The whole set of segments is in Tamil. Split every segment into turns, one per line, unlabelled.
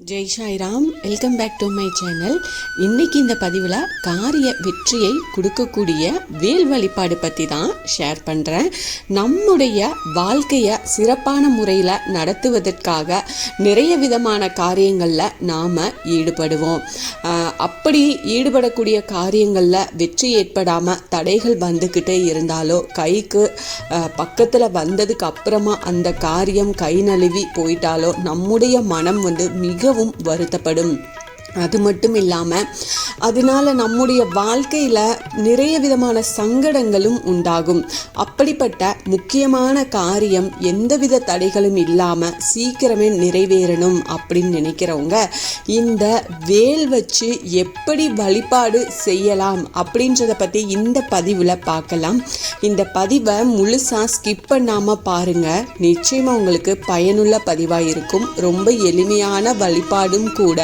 Jai Sairam welcome back to my channel. இன்னைக்கு இந்த பதிவில் காரிய வெற்றியை கொடுக்கக்கூடிய வேல் வழிபாடு பற்றி தான் ஷேர் பண்ணுறேன் நம்முடைய வாழ்க்கையை சிறப்பான முறையில் நடத்துவதற்காக நிறைய விதமான காரியங்களில் நாம் ஈடுபடுவோம். அப்படி ஈடுபடக்கூடிய காரியங்களில் வெற்றி ஏற்படாமல் தடைகள் வந்துக்கிட்டே இருந்தாலோ கைக்கு பக்கத்தில் வந்ததுக்கு அப்புறமா அந்த காரியம் கை நழுவி போயிட்டாலோ நம்முடைய மனம் வந்து மிகவும் வருத்தப்படும். அது மட்டும் இல்லாமல் அதனால நம்முடைய வாழ்க்கையில் நிறைய விதமான சங்கடங்களும் உண்டாகும். அப்படிப்பட்ட முக்கியமான காரியம் எந்தவித தடைகளும் இல்லாமல் சீக்கிரமே நிறைவேறணும் அப்படின்னு நினைக்கிறவங்க இந்த வேல் வச்சு எப்படி வழிபாடு செய்யலாம் அப்படின்றத பற்றி இந்த பதிவில் பார்க்கலாம். இந்த பதிவை முழுசாக ஸ்கிப் பண்ணாமல் பாருங்கள் நிச்சயமாக உங்களுக்கு பயனுள்ள பதிவாக இருக்கும். ரொம்ப எளிமையான வழிபாடும் கூட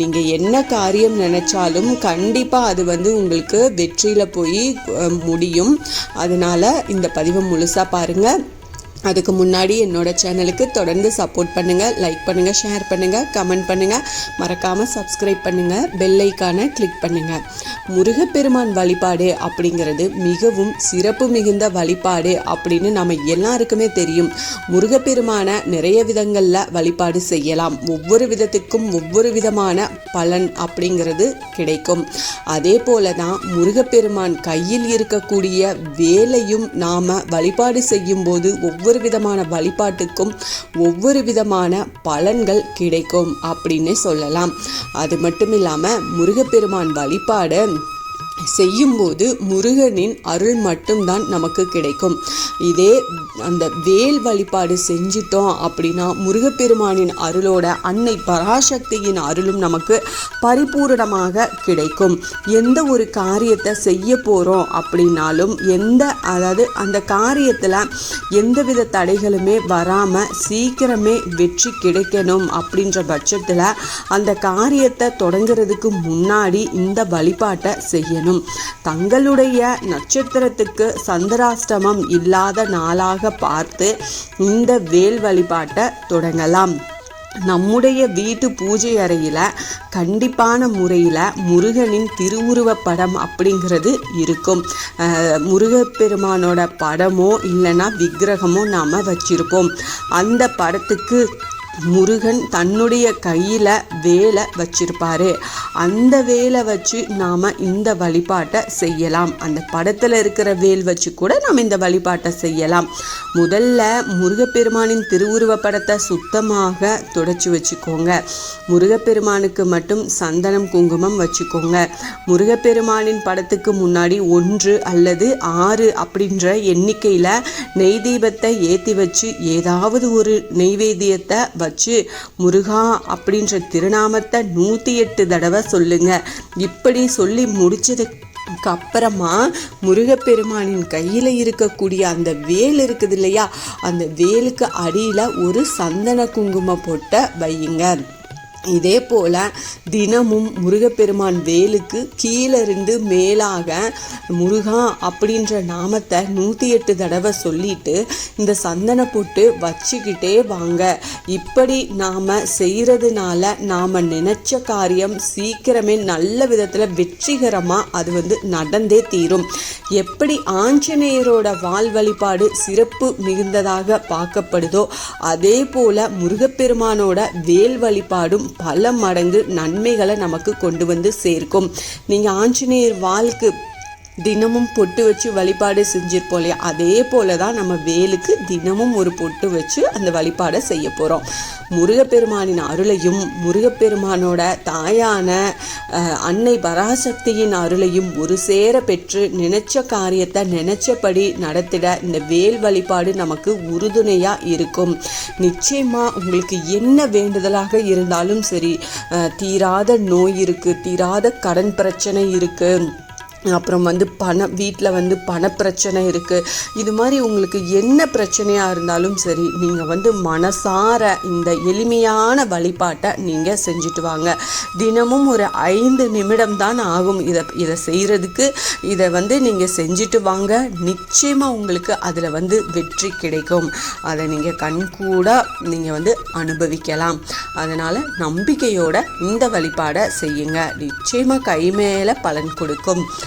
நீங்கள் என்ன காரியம் நினச்சாலும் கண்டிப்பாக அது வந்து உங்களுக்கு வெற்றியில் போய் முடியும். அதனால் இந்த பதிவை முழுசாக பாருங்கள் அதுக்கு முன்னாடி என்னோட சேனலுக்கு தொடர்ந்து சப்போர்ட் பண்ணுங்கள் லைக் பண்ணுங்கள் ஷேர் பண்ணுங்கள் கமெண்ட் பண்ணுங்கள் மறக்காமல் சப்ஸ்கிரைப் பண்ணுங்கள் பெல் ஐக்கானை கிளிக் பண்ணுங்கள் முருகப்பெருமான் வழிபாடு அப்படிங்கிறது மிகவும் சிறப்பு மிகுந்த வழிபாடு அப்படின்னு நம்ம எல்லாருக்குமே தெரியும். முருகப்பெருமானை நிறைய விதங்களில் வழிபாடு செய்யலாம். ஒவ்வொரு விதத்துக்கும் ஒவ்வொரு விதமான பலன் அப்படிங்கிறது கிடைக்கும். அதே போல தான் முருகப்பெருமான் கையில் இருக்கக்கூடிய வேலையும் நாம் வழிபாடு செய்யும் போது ஒவ்வொரு விதமான வழிபாட்டுக்கும் ஒவ்வொரு விதமான பலன்கள் கிடைக்கும் அப்படின்னு சொல்லலாம். அது மட்டும் இல்லாமல் முருகப்பெருமான் வழிபாடு செய்யும்போது முருகனின் அருள் மட்டும்தான் நமக்கு கிடைக்கும். இதே அந்த வேல் வழிபாடு செஞ்சிட்டோம் அப்படின்னா முருகப்பெருமானின் அருளோட அன்னை பராசக்தியின் அருளும் நமக்கு பரிபூரணமாக கிடைக்கும். எந்த ஒரு காரியத்தை செய்ய போகிறோம் அப்படின்னாலும் எந்த அதாவது அந்த காரியத்தில் எந்தவித தடைகளுமே வராமல் சீக்கிரமே வெற்றி கிடைக்கணும் அப்படின்ற பட்சத்தில் அந்த காரியத்தை தொடங்குறதுக்கு முன்னாடி இந்த வழிபாட்டை செய்யணும். தங்களுடைய நட்சத்திரத்துக்கு சந்திராஷ்டமம் இல்லாத நாளாக பார்த்து இந்த வேல் வழிபாட்டை தொடங்கலாம். நம்முடைய வீட்டு பூஜை அறையில் கண்டிப்பான முறையில் முருகனின் திருவுருவப் படம் அப்படிங்கிறது இருக்கும். முருகப்பெருமானோட படமோ இல்லைன்னா விக்கிரகமோ நாம் வச்சிருப்போம். அந்த படத்துக்கு முருகன் தன்னுடைய கையில் வேலை வச்சிருப்பாரு. அந்த வேலை வச்சு நாம் இந்த வழிபாட்டை செய்யலாம். அந்த படத்தில் இருக்கிற வேல் வச்சு கூட நாம் இந்த வழிபாட்டை செய்யலாம். முதல்ல முருகப்பெருமானின் திருவுருவ படத்தை சுத்தமாக துடைச்சி வச்சுக்கோங்க. முருகப்பெருமானுக்கு மட்டும் சந்தனம் குங்குமம் வச்சுக்கோங்க. முருகப்பெருமானின் படத்துக்கு முன்னாடி ஒன்று அல்லது ஆறு அப்படின்ற எண்ணிக்கையில் நெய் தீபத்தை ஏற்றி வச்சு ஏதாவது ஒரு நெய்வேத்தியத்தை வச்சு முருகா அப்படின்ற திருநாமத்தை நூற்றி எட்டு தடவை சொல்லுங்க. இப்படி சொல்லி முடிச்சதுக்கு அப்புறமா முருகப்பெருமானின் கையில் இருக்கக்கூடிய அந்த வேல் இருக்குது இல்லையா அந்த வேலுக்கு அடியில் ஒரு சந்தன குங்குமம் போட்ட வையுங்க. இதே போல் தினமும் முருகப்பெருமான் வேலுக்கு கீழே இருந்து மேலாக முருகா அப்படின்ற நாமத்தை நூற்றி எட்டு தடவை சொல்லிட்டு இந்த சந்தன போட்டு வச்சுக்கிட்டே வாங்க. இப்படி நாம் செய்கிறதுனால நாம் நினச்ச காரியம் சீக்கிரமே நல்ல விதத்தில் வெற்றிகரமாக அது வந்து நடந்தே தீரும். எப்படி ஆஞ்சநேயரோட வால் வழிபாடு சிறப்பு மிகுந்ததாக பார்க்கப்படுதோ அதே போல் முருகப்பெருமானோட வேல் வழிபாடும் பல மடங்கு நன்மைகளை நமக்கு கொண்டு வந்து சேர்க்கும். நீங்கள் ஆஞ்சநேயர் வாழ்க்கை தினமும் பொட்டு வச்சு வழிபாடு செஞ்சுருப்போம் இல்லையா அதே போல தான் நம்ம வேலுக்கு தினமும் ஒரு பொட்டு வச்சு அந்த வழிபாடை செய்ய போகிறோம் முருகப்பெருமானின் அருளையும் முருகப்பெருமானோட தாயான அன்னை பராசக்தியின் அருளையும் ஒரு சேர பெற்று நினைச்ச காரியத்தை நினைச்சபடி நடத்திட இந்த வேல் வழிபாடு நமக்கு உறுதுணையாக இருக்கும். நிச்சயமாக உங்களுக்கு என்ன வேண்டுதலாக இருந்தாலும் சரி தீராத நோய் இருக்குது தீராத கடன் பிரச்சனை இருக்குது அப்புறம் வந்து பண வீட்டில் வந்து பணப்பிரச்சனை இருக்குது இது மாதிரி உங்களுக்கு என்ன பிரச்சனையாக இருந்தாலும் சரி நீங்கள் வந்து மனசார இந்த எளிமையான வழிபாட்டை நீங்கள் செஞ்சுட்டு வாங்க. தினமும் ஒரு ஐந்து நிமிடம் தான் ஆகும் இதை இதை செய்கிறதுக்கு இதை வந்து நீங்கள் செஞ்சுட்டு வாங்க. நிச்சயமாக உங்களுக்கு அதில் வந்து வெற்றி கிடைக்கும். அதை நீங்கள் கண்கூட நீங்கள் வந்து அனுபவிக்கலாம். அதனால் நம்பிக்கையோட இந்த வழிபாடை செய்யுங்க. நிச்சயமாக கை மேலே பலன் கொடுக்கும்.